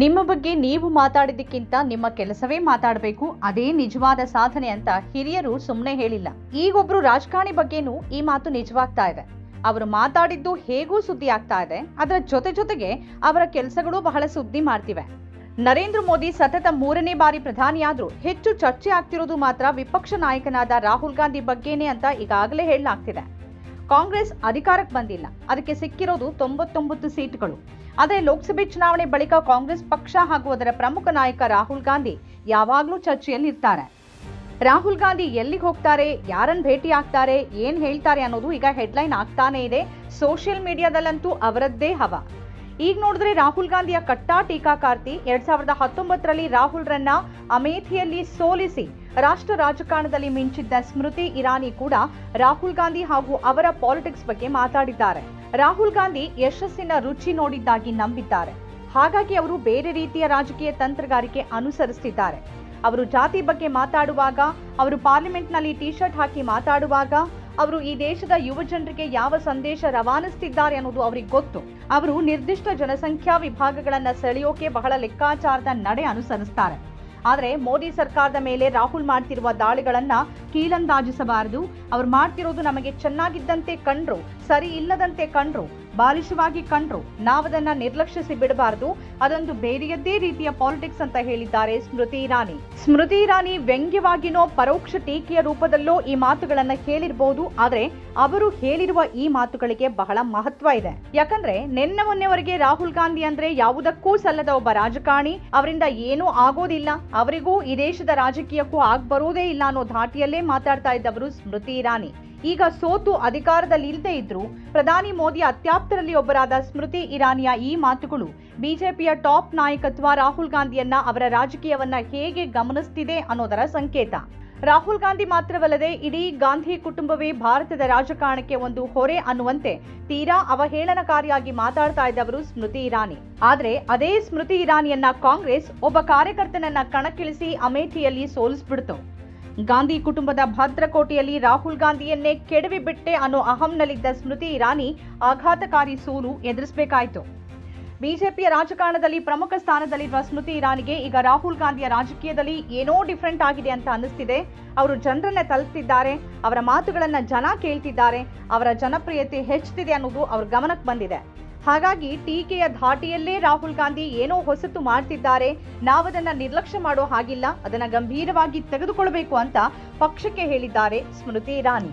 ನಿಮ್ಮ ಬಗ್ಗೆ ನೀವು ಮಾತಾಡಿದ್ದಕ್ಕಿಂತ ನಿಮ್ಮ ಕೆಲಸವೇ ಮಾತಾಡಬೇಕು. ಅದೇ ನಿಜವಾದ ಸಾಧನೆ ಅಂತ ಹಿರಿಯರು ಸುಮ್ಮನೆ ಹೇಳಿಲ್ಲ. ಈಗೊಬ್ರು ರಾಜಕಾರಣಿ ಬಗ್ಗೆನೂ ಈ ಮಾತು ನಿಜವಾಗ್ತಾ ಇದೆ. ಅವರು ಮಾತಾಡಿದ್ದು ಹೇಗೂ ಸುದ್ದಿ ಆಗ್ತಾ ಇದೆ. ಅದರ ಜೊತೆ ಜೊತೆಗೆ ಅವರ ಕೆಲಸಗಳು ಬಹಳ ಸುದ್ದಿ ಮಾಡ್ತಿವೆ. ನರೇಂದ್ರ ಮೋದಿ ಸತತ ಮೂರನೇ ಬಾರಿ ಪ್ರಧಾನಿಯಾದ್ರೂ ಹೆಚ್ಚು ಚರ್ಚೆ ಆಗ್ತಿರೋದು ಮಾತ್ರ ವಿಪಕ್ಷ ನಾಯಕನಾದ ರಾಹುಲ್ ಗಾಂಧಿ ಬಗ್ಗೆನೇ ಅಂತ ಈಗಾಗಲೇ ಹೇಳಲಾಗ್ತಿದೆ. ಕಾಂಗ್ರೆಸ್ ಅಧಿಕಾರಕ್ಕೆ ಬಂದಿಲ್ಲ. ಅದಕ್ಕೆ ಸಿಕ್ಕಿರೋದು ತೊಂಬತ್ತೊಂಬತ್ತು ಸೀಟ್ಗಳು. ಆದರೆ ಲೋಕಸಭೆ ಚುನಾವಣೆ ಬಳಿಕ ಕಾಂಗ್ರೆಸ್ ಪಕ್ಷ ಹಾಗೂ ಅದರ ಪ್ರಮುಖ ನಾಯಕ ರಾಹುಲ್ ಗಾಂಧಿ ಯಾವಾಗಲೂ ಚರ್ಚೆಯಲ್ಲಿ ಇರ್ತಾರೆ ರಾಹುಲ್ ಗಾಂಧಿ ಎಲ್ಲಿಗೆ ಹೋಗ್ತಾರೆ ಯಾರನ್ನು ಭೇಟಿ ಆಗ್ತಾರೆ, ಏನ್ ಹೇಳ್ತಾರೆ ಅನ್ನೋದು ಈಗ ಹೆಡ್ಲೈನ್ ಆಗ್ತಾನೆ ಇದೆ. ಸೋಷಿಯಲ್ ಮೀಡಿಯಾದಲ್ಲಂತೂ ಅವರದ್ದೇ ಹವ. ಈಗ ನೋಡಿದ್ರೆ ರಾಹುಲ್ ಗಾಂಧಿಯ ಕಟ್ಟಾ ಟೀಕಾಕಾರ್ತಿ ಎರಡ್ ಸಾವಿರದ ಹತ್ತೊಂಬತ್ತರಲ್ಲಿ ರಾಹುಲ್ರನ್ನ ಅಮೇಥಿಯಲ್ಲಿ ಸೋಲಿಸಿ ರಾಷ್ಟ್ರ ರಾಜಕಾರಣದಲ್ಲಿ ಮಿಂಚಿದ್ದ ಸ್ಮೃತಿ ಇರಾನಿ ಕೂಡ ರಾಹುಲ್ ಗಾಂಧಿ ಹಾಗೂ ಅವರ ಪಾಲಿಟಿಕ್ಸ್ ಬಗ್ಗೆ ಮಾತಾಡಿದ್ದಾರೆ. ರಾಹುಲ್ ಗಾಂಧಿ ಯಶಸ್ಸಿನ ರುಚಿ ನೋಡಿದ್ದಾಗಿ ನಂಬಿದ್ದಾರೆ. ಹಾಗಾಗಿ ಅವರು ಬೇರೆ ರೀತಿಯ ರಾಜಕೀಯ ತಂತ್ರಗಾರಿಕೆ ಅನುಸರಿಸುತ್ತಿದ್ದಾರೆ ಅವರು ಜಾತಿ ಬಗ್ಗೆ ಮಾತಾಡುವಾಗ, ಅವರು ಪಾರ್ಲಿಮೆಂಟ್ನಲ್ಲಿ ಟಿ ಶರ್ಟ್ ಹಾಕಿ ಮಾತಾಡುವಾಗ, ಅವರು ಈ ದೇಶದ ಯುವ ಜನರಿಗೆ ಯಾವ ಸಂದೇಶ ರವಾನಿಸ್ತಿದ್ದಾರೆ ಅನ್ನೋದು ಅವರಿಗೆ ಗೊತ್ತು. ಅವರು ನಿರ್ದಿಷ್ಟ ಜನಸಂಖ್ಯಾ ವಿಭಾಗಗಳನ್ನ ಸೆಳೆಯೋಕೆ ಬಹಳ ಲೆಕ್ಕಾಚಾರದ ನಡೆ ಅನುಸರಿಸ್ತಾರೆ. ಆದರೆ ಮೋದಿ ಸರ್ಕಾರದ ಮೇಲೆ ರಾಹುಲ್ ಮಾಡ್ತಿರುವ ದಾಳಿಗಳನ್ನ ಕೀಳಂದಾಜಿಸಬಾರದು. ಅವ್ರು ಮಾಡ್ತಿರೋದು ನಮಗೆ ಚೆನ್ನಾಗಿದ್ದಂತೆ ಕಂಡ್ರು, ಸರಿ ಇಲ್ಲದಂತೆ ಕಂಡ್ರು. ಬಾಲಿಶವಾಗಿ ಕಂಡ್ರು. ನಾವದನ್ನ ನಿರ್ಲಕ್ಷಿಸಿ ಬಿಡಬಾರದು. ಅದೊಂದು ಬೇರೆಯದ್ದೇ ರೀತಿಯ ಪಾಲಿಟಿಕ್ಸ್ ಅಂತ ಹೇಳಿದ್ದಾರೆ ಸ್ಮೃತಿ ಇರಾನಿ. ಸ್ಮೃತಿ ಇರಾನಿ ವ್ಯಂಗ್ಯವಾಗಿನೋ ಪರೋಕ್ಷ ಟೀಕೆಯ ರೂಪದಲ್ಲೋ ಈ ಮಾತುಗಳನ್ನ ಹೇಳಿರಬಹುದು ಆದ್ರೆ ಅವರು ಹೇಳಿರುವ ಈ ಮಾತುಗಳಿಗೆ ಬಹಳ ಮಹತ್ವ ಇದೆ. ಯಾಕಂದ್ರೆ ನಿನ್ನೆ ಮೊನ್ನೆವರೆಗೆ ರಾಹುಲ್ ಗಾಂಧಿ ಅಂದ್ರೆ ಯಾವುದಕ್ಕೂ ಸಲ್ಲದ ಒಬ್ಬ ರಾಜಕಾರಣಿ. ಅವರಿಂದ ಏನೂ ಆಗೋದಿಲ್ಲ. ಅವರಿಗೂ ಈ ದೇಶದ ರಾಜಕೀಯಕ್ಕೂ ಆಗ್ಬರೋದೇ ಇಲ್ಲ ಅನ್ನೋ ಧಾಟಿಯಲ್ಲೇ ಮಾತಾಡ್ತಾ ಇದ್ದವರು ಸ್ಮೃತಿ ಇರಾನಿ. ಈಗ ಸೋತು ಅಧಿಕಾರದಲ್ಲಿ ಇಲ್ಲದೆ ಇದ್ರು ಪ್ರಧಾನಿ ಮೋದಿ ಅತ್ಯಾಪ್ತರಲ್ಲಿ ಒಬ್ಬರಾದ ಸ್ಮೃತಿ ಇರಾನಿಯ ಈ ಮಾತುಗಳು ಬಿಜೆಪಿಯ ಟಾಪ್ ನಾಯಕತ್ವ ರಾಹುಲ್ ಗಾಂಧಿಯನ್ನ ಅವರ ರಾಜಕೀಯವನ್ನ ಹೇಗೆ ಗಮನಿಸ್ತಿದೆ ಅನ್ನೋದರ ಸಂಕೇತ. ರಾಹುಲ್ ಗಾಂಧಿ ಮಾತ್ರವಲ್ಲದೆ ಇಡೀ ಗಾಂಧಿ ಕುಟುಂಬವೇ ಭಾರತದ ರಾಜಕಾರಣಕ್ಕೆ ಒಂದು ಹೊರೆ ಅನ್ನುವಂತೆ ತೀರಾ ಅವಹೇಳನಕಾರಿಯಾಗಿ ಮಾತಾಡ್ತಾ ಇದ್ದವರು ಸ್ಮೃತಿ ಇರಾನಿ. ಆದ್ರೆ ಅದೇ ಸ್ಮೃತಿ ಇರಾನಿಯನ್ನ ಕಾಂಗ್ರೆಸ್ ಒಬ್ಬ ಕಾರ್ಯಕರ್ತನನ್ನ ಕಣಕ್ಕಿಳಿಸಿ ಅಮೇಠಿಯಲ್ಲಿ ಸೋಲಿಸ್ಬಿಡ್ತು. ಗಾಂಧಿ ಕುಟುಂಬದ ಭದ್ರಕೋಟೆಯಲ್ಲಿ ರಾಹುಲ್ ಗಾಂಧಿಯನ್ನೇ ಕೆಡವಿ ಬಿಟ್ಟೆ ಅನ್ನೋ ಅಹಂನಲ್ಲಿದ್ದ ಸ್ಮೃತಿ ಇರಾನಿ ಆಘಾತಕಾರಿ ಸೋಲು ಎದುರಿಸಬೇಕಾಯಿತು. ಬಿಜೆಪಿಯ ರಾಜಕಾರಣದಲ್ಲಿ ಪ್ರಮುಖ ಸ್ಥಾನದಲ್ಲಿರುವ ಸ್ಮೃತಿ ಇರಾನಿಗೆ ಈಗ ರಾಹುಲ್ ಗಾಂಧಿಯ ರಾಜಕೀಯದಲ್ಲಿ ಏನೋ ಡಿಫ್ರೆಂಟ್ ಆಗಿದೆ ಅಂತ ಅನ್ನಿಸ್ತಿದೆ. ಅವರು ಜನರನ್ನ ತಲುಪ್ತಿದ್ದಾರೆ ಅವರ ಮಾತುಗಳನ್ನ ಜನ ಕೇಳ್ತಿದ್ದಾರೆ, ಅವರ ಜನಪ್ರಿಯತೆ ಹೆಚ್ಚುತ್ತಿದೆ ಅನ್ನೋದು ಅವ್ರ ಗಮನಕ್ಕೆ ಬಂದಿದೆ. ಹಾಗಾಗಿ ಟೀಕೆಯ ಧಾಟಿಯಲ್ಲೇ ರಾಹುಲ್ ಗಾಂಧಿ ಏನೋ ಹೊಸತು ಮಾಡ್ತಿದ್ದಾರೆ, ನಾವದನ್ನ ನಿರ್ಲಕ್ಷ್ಯ ಮಾಡೋ ಹಾಗಿಲ್ಲ, ಅದನ್ನ ಗಂಭೀರವಾಗಿ ತೆಗೆದುಕೊಳ್ಬೇಕು ಅಂತ ಪಕ್ಷಕ್ಕೆ ಹೇಳಿದ್ದಾರೆ ಸ್ಮೃತಿ ಇರಾನಿ.